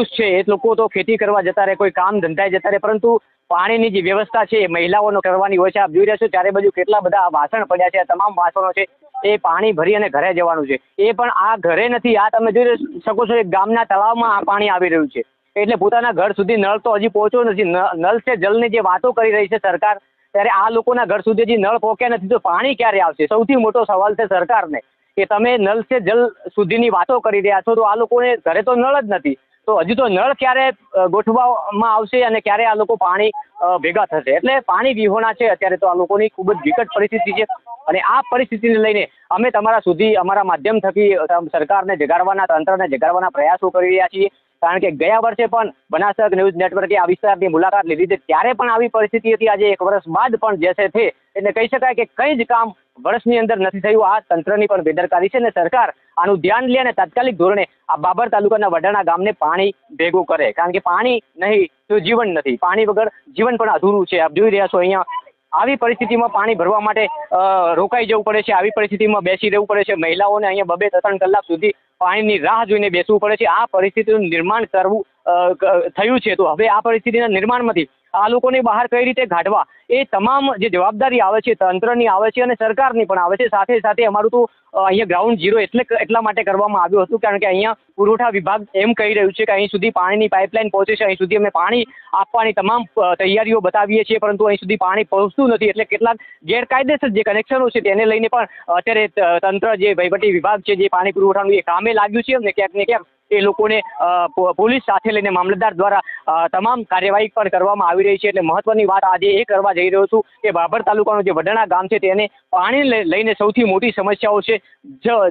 પુરુષ છે, એ લોકો તો ખેતી કરવા જતા રહે, કોઈ કામ ધંધાએ જતા રહે, પરંતુ પાણીની જે વ્યવસ્થા છે, એ મહિલાઓનો કરવાની હોય છે. આપ જોઈ રહ્યા છો, ચારે બાજુ કેટલા બધા વાસણ પડ્યા છે, આ તમામ વાસણો છે, એ પાણી ભરી અને ઘરે જવાનું છે. એ પણ આ ઘરે નથી, આ તમે જોઈ શકો છો, એક ગામના તળાવમાં આ પાણી આવી રહ્યું છે. એટલે પોતાના ઘર સુધી નળ તો હજી પહોંચ્યો નથી. નળ છે, જલની જે વાતો કરી રહી છે સરકાર, ત્યારે આ લોકોના ઘર સુધી હજી નળ પહોંચ્યા નથી, તો પાણી ક્યારે આવશે? સૌથી મોટો સવાલ છે સરકારને, કે તમે નળ છે, જલ સુધીની વાતો કરી રહ્યા છો, તો આ લોકોને ઘરે તો નળ જ નથી. તો હજી તો નળ ક્યારે ગોઠવવામાં આવશે અને ક્યારે આ લોકો પાણી ભેગા થશે? એટલે પાણી વિહોણા છે, અત્યારે તો આ લોકોની ખૂબ જ વિકટ પરિસ્થિતિ છે. અને આ પરિસ્થિતિને લઈને અમે તમારા સુધી, અમારા માધ્યમ થકી સરકારને જગાડવાના, તંત્રને જગાડવાના પ્રયાસો કરી રહ્યા છીએ. કારણ કે ગયા વર્ષે પણ બનાસક ન્યૂઝ નેટવર્કે આ વિસ્તારની મુલાકાત લીધી હતી. ત્યારે પણ આવી પરિસ્થિતિ હતી. આજે એક વર્ષ બાદ પણ જે છે તે, એટલે કહી શકાય કે કંઈ જ કામ વર્ષની અંદર નથી થયું. આ તંત્રની પણ બેદરકારી છે અને સરકાર આનું ધ્યાન લે અને તાત્કાલિક ધોરણે આ બાબર તાલુકાના વડાણા ગામને પાણી ભેગું કરે. કારણ કે પાણી નહીં તો જીવન નથી. પાણી વગર જીવન પણ અધૂરું છે. આપ જોઈ રહ્યા છો અહીંયા આવી પરિસ્થિતિમાં પાણી ભરવા માટે રોકાઈ જવું પડે છે. આવી પરિસ્થિતિમાં બેસી રહેવું પડે છે. મહિલાઓને અહીંયા બબે ત્રણ કલાક સુધી પાણીની રાહ જોઈને બેસવું પડે છે. આ પરિસ્થિતિનું નિર્માણ કરવું થયું છે તો હવે આ પરિસ્થિતિના નિર્માણમાંથી આ લોકોને બહાર કઈ રીતે કાઢવા? એ તમામ જે જવાબદારી આવે છે, તંત્રની આવે છે અને સરકારની પણ આવે છે. સાથે સાથે અમારું તો અહીંયા ગ્રાઉન્ડ ઝીરો એટલે એટલા માટે કરવામાં આવ્યું હતું. કારણ કે અહીંયા પુરવઠા વિભાગ એમ કહી રહ્યું છે કે અહીં સુધી પાણીની પાઇપલાઇન પહોંચે છે. અહીં સુધી અમે પાણી આપવાની તમામ તૈયારીઓ બતાવીએ છીએ. પરંતુ અહીં સુધી પાણી પહોંચતું નથી. એટલે કેટલાક ગેરકાયદેસર જે કનેક્શનો છે તેને લઈને પણ અત્યારે તંત્ર જે વહીવટી વિભાગ છે, જે પાણી પુરવઠાનું એ કામે લાગ્યું છે અને ક્યાંક ને ક્યાંક એ લોકોને પોલીસ સાથે લઈને મામલતદાર દ્વારા તમામ કાર્યવાહી પણ કરવામાં આવી રહી છે. એટલે મહત્વની વાત આજે એ કરવા જઈ રહ્યો છું કે બાબર તાલુકાનું જે વડણા ગામ છે તેને પાણી લઈને સૌથી મોટી સમસ્યાઓ છે.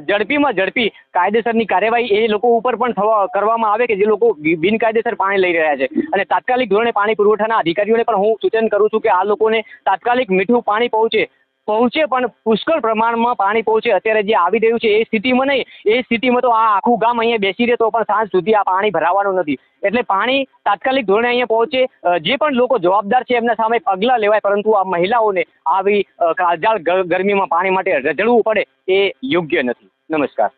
ઝડપીમાં ઝડપી કાયદેસરની કાર્યવાહી એ લોકો ઉપર પણ થવા, કરવામાં આવે કે જે લોકો બિનકાયદેસર પાણી લઈ રહ્યા છે. અને તાત્કાલિક ધોરણે પાણી પુરવઠાના અધિકારીઓને પણ હું સૂચન કરું છું કે આ લોકોને તાત્કાલિક મીઠું પાણી પહોંચે પહોંચે પણ પુષ્કળ પ્રમાણમાં પાણી પહોંચે. અત્યારે જે આવી રહ્યું છે એ સ્થિતિમાં નહીં. એ સ્થિતિમાં તો આ આખું ગામ અહીંયા બેસી રહે તો પણ સાંજ સુધી આ પાણી ભરાવાનું નથી. એટલે પાણી તાત્કાલિક ધોરણે અહીંયા પહોંચે. જે પણ લોકો જવાબદાર છે એમના સામે પગલાં લેવાય પરંતુ આ મહિલાઓને આવી અ, ગરમીમાં પાણી માટે રઝળવું પડે એ યોગ્ય નથી. નમસ્કાર.